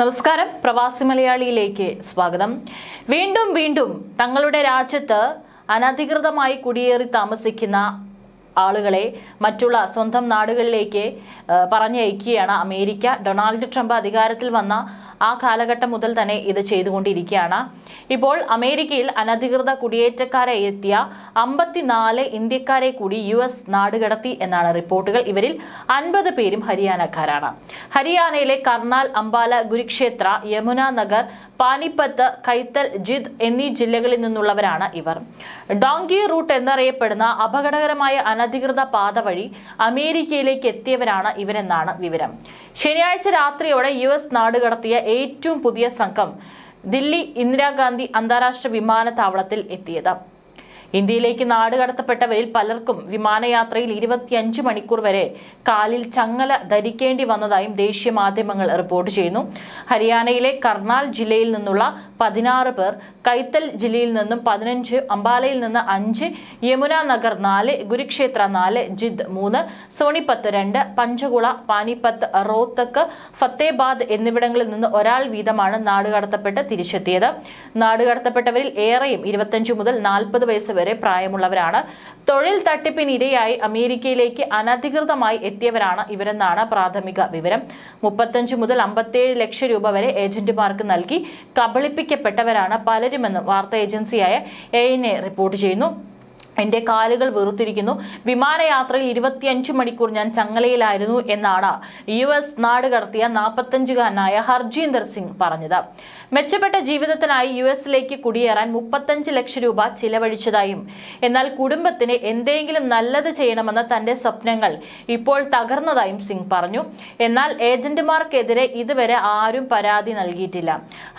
നമസ്കാരം. പ്രവാസി മലയാളിയിലേക്ക് സ്വാഗതം. വീണ്ടും വീണ്ടും തങ്ങളുടെ രാജ്യത്ത് അനധികൃതമായി കുടിയേറി താമസിക്കുന്ന ആളുകളെ മറ്റുള്ള സ്വന്തം നാടുകളിലേക്ക് പറഞ്ഞയക്കുകയാണ് അമേരിക്ക. ഡൊണാൾഡ് ട്രംപ് അധികാരത്തിൽ വന്ന ആ കാലഘട്ടം മുതൽ തന്നെ ഇത് ചെയ്തുകൊണ്ടിരിക്കുകയാണ്. ഇപ്പോൾ അമേരിക്കയിൽ അനധികൃത കുടിയേറ്റക്കാരെ എത്തിയ അമ്പത്തിനാല് ഇന്ത്യക്കാരെ കൂടി യു എസ് നാടുകടത്തി എന്നാണ് റിപ്പോർട്ടുകൾ. ഇവരിൽ അൻപത് പേരും ഹരിയാനക്കാരാണ്. ഹരിയാനയിലെ കർണാൽ അംബാല ഗുരുക്ഷേത്ര യമുന നഗർ പാനിപ്പത്ത് കൈത്തൽ ജിദ് എന്നീ ജില്ലകളിൽ നിന്നുള്ളവരാണ് ഇവർ. ഡോങ്കി റൂട്ട് എന്നറിയപ്പെടുന്ന അപകടകരമായ അനധികൃത പാത വഴി അമേരിക്കയിലേക്ക് എത്തിയവരാണ് ഇവരെന്നാണ് വിവരം. ശനിയാഴ്ച രാത്രിയോടെ യു എസ് നാടുകടത്തിയ ഏറ്റവും പുതിയ സംഘം ദില്ലി ഇന്ദിരാഗാന്ധി അന്താരാഷ്ട്ര വിമാനത്താവളത്തിൽ എത്തിയത്. ഇന്ത്യയിലേക്ക് നാടുകടത്തപ്പെട്ടവരിൽ പലർക്കും വിമാനയാത്രയിൽ ഇരുപത്തിയഞ്ച് മണിക്കൂർ വരെ കാലിൽ ചങ്ങല ധരിക്കേണ്ടി വന്നതായും ദേശീയ മാധ്യമങ്ങൾ റിപ്പോർട്ട് ചെയ്യുന്നു. ഹരിയാനയിലെ കർണാൽ ജില്ലയിൽ നിന്നുള്ള പതിനാറ് പേർ കൈത്തൽ ജില്ലയിൽ നിന്നും പതിനഞ്ച് അംബാലയിൽ നിന്ന് അഞ്ച് യമുന നഗർ നാല് ഗുരുക്ഷേത്ര നാല് ജിദ് മൂന്ന് സോണിപ്പത്ത് രണ്ട് പഞ്ചകുള പാനിപ്പത്ത് റോത്തക്ക് ഫത്തേബാദ് എന്നിവിടങ്ങളിൽ നിന്ന് ഒരാൾ വീതമാണ് നാടുകടത്തപ്പെട്ട് തിരിച്ചെത്തിയത്. നാടുകടത്തപ്പെട്ടവരിൽ ഏറെയും ഇരുപത്തഞ്ച് മുതൽ നാൽപ്പത് വയസ്സ് വരെ പ്രായമുള്ളവരാണ്. തൊഴിൽ തട്ടിപ്പിനിരയായി അമേരിക്കയിലേക്ക് അനധികൃതമായി എത്തിയവരാണ് ഇവരെന്നാണ് പ്രാഥമിക വിവരം. മുപ്പത്തഞ്ച് മുതൽ അമ്പത്തേഴ് ലക്ഷം രൂപ വരെ ഏജന്റുമാർക്ക് നൽകി കബളിപ്പിക്കപ്പെട്ടവരാണ് പലരുമെന്നും വാർത്താ ഏജൻസിയായ എ റിപ്പോർട്ട് ചെയ്യുന്നു. എന്റെ കാലുകൾ വെറുത്തിരിക്കുന്നു. വിമാനയാത്രയിൽ ഇരുപത്തിയഞ്ച് മണിക്കൂർ ഞാൻ ചങ്ങലയിലായിരുന്നു എന്നാണ് യു എസ് നാട് കടത്തിയ നാൽപ്പത്തഞ്ചുകാരനായ ഹർജീന്ദർ സിംഗ് പറഞ്ഞത്. മെച്ചപ്പെട്ട ജീവിതത്തിനായി യു എസിലേക്ക് കുടിയേറാൻ മുപ്പത്തഞ്ച് ലക്ഷം രൂപ ചിലവഴിച്ചതായും എന്നാൽ കുടുംബത്തിന് എന്തെങ്കിലും നല്ലത് ചെയ്യണമെന്ന തന്റെ സ്വപ്നങ്ങൾ ഇപ്പോൾ തകർന്നതായും സിംഗ് പറഞ്ഞു. എന്നാൽ ഏജന്റുമാർക്കെതിരെ ഇതുവരെ ആരും പരാതി നൽകിയിട്ടില്ല.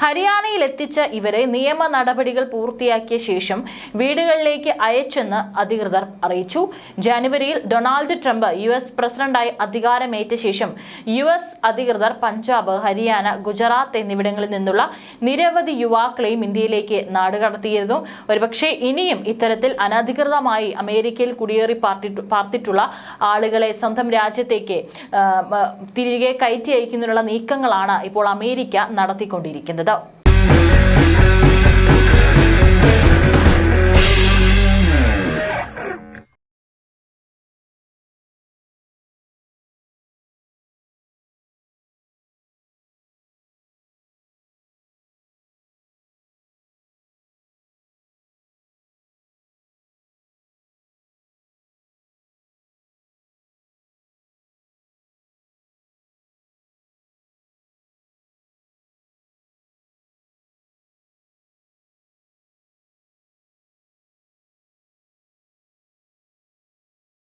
ഹരിയാനയിൽ എത്തിച്ച ഇവരെ നിയമ നടപടികൾ പൂർത്തിയാക്കിയ ശേഷം വീടുകളിലേക്ക് അയച്ചെന്ന് അധികൃതർ അറിയിച്ചു. ജനുവരിയിൽ ഡൊണാൾഡ് ട്രംപ് യു എസ് പ്രസിഡന്റായി അധികാരമേറ്റ ശേഷം യു എസ് അധികൃതർ പഞ്ചാബ് ഹരിയാന ഗുജറാത്ത് എന്നിവിടങ്ങളിൽ നിന്നുള്ള നിരവധി യുവാക്കളെയും ഇന്ത്യയിലേക്ക് നാടുകടത്തിയിരുന്നു ഒരുപക്ഷെ ഇനിയും ഇത്തരത്തിൽ അനധികൃതമായി അമേരിക്കയിൽ കുടിയേറി പാർത്തിട്ടുള്ള ആളുകളെ സ്വന്തം രാജ്യത്തേക്ക് തിരികെ കയറ്റി അയക്കുന്നതിനുള്ള നീക്കങ്ങളാണ് ഇപ്പോൾ അമേരിക്ക നടത്തിക്കൊണ്ടിരിക്കുന്നത്.